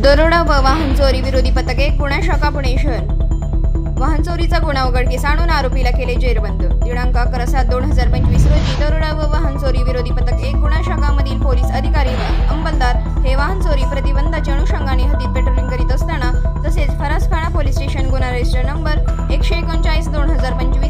दरोडा व वाहन चोरी विरोधी पथके गुन्हा शाखा पुणे शहर वाहन चोरीचा गुन्हा उघडकीस आणून आरोपीला केले जेरबंद. दिनांक अकरा सात दोन हजार पंचवीस रोजी दरोडा व वाहन चोरी विरोधी पथक एक गुन्हा शाखामधील पोलीस अधिकारी व अंमलदार हे वाहन चोरी प्रतिबंधाच्या अनुषंगाने हद्दीत पेट्रोलिंग करीत असताना तसेच फरासखाना पोलीस स्टेशन गुन्हा रजिस्टर नंबर एकशे एकोणचाळीस दोन हजार पंचवीस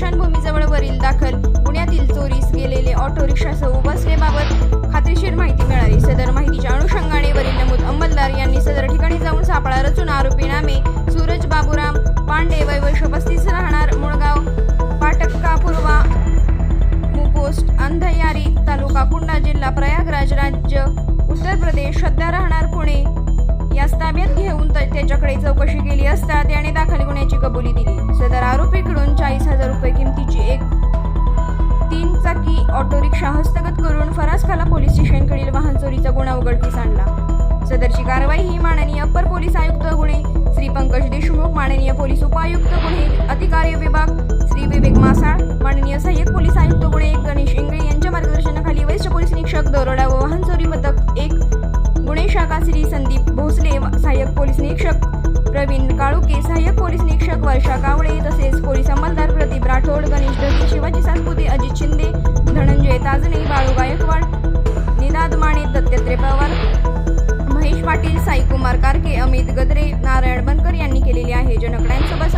स्मशानभूमीजवळ वरील दाखल. पुण्यातील चोरीस गेलेले ऑटो रिक्षासह बसल्याबाबत खात्रीशीर माहिती मिळाली. सदर माहितीच्या अनुषंगाने वरील नमूद अंमलदार यांनी सदर ठिकाणी जाऊन सापळा रचून आरोपी नामे सूरज बाबूराम पांडे वय वर्ष पस्तीस राहणार मुळगाव पाटक्का पूर्वा मुपोस्ट अंधयारी तालुका कुंडा जिल्हा प्रयागराज राज्य उत्तर प्रदेश सध्या राहणार पुणे. यास ताब्यात घेऊन त्याच्याकडे चौकशी केली असता त्याने दाखल गुन्ह्याची कबुली दिली. सदर आरोपीकडून चाळीस ऑटो हस्तगत करून फरासखाला पोलीस स्टेशनकडील वाहन चोरीचा गुन्हा उघडकीस आणला. सदरची कारवाई ही माननीय अप्पर पोलीस आयुक्त गुन्हे श्री पंकज देशमुख माननीय पोलीस उपायुक्त गुन्हे अधिकारी विभाग श्री विवेक मासाळ माननीय सहाय्यक पोलीस आयुक्त गुन्हे गणेश इंगळे यांच्या मार्गदर्शनाखाली वरिष्ठ पोलीस निरीक्षक दरोडा व वाहन चोरी पथक एक गुन्हे शाखा श्री संदीप भोसले सहाय्यक पोलीस निरीक्षक प्रवीण काळुके सहाय्यक पोलीस निरीक्षक वर्षा कावळे तसेच पोलीस अंमलदार प्रदीप राठोड गणेश ढगे शिवाजी सातपुते अजित शिंदे बाळू गायकवाड निनाद माने दत्तात्रय पवार महेश पाटील साईकुमार कारके अमित गद्रे नारायण बनकर यांनी केलेली आहे जनकड्यांसोबत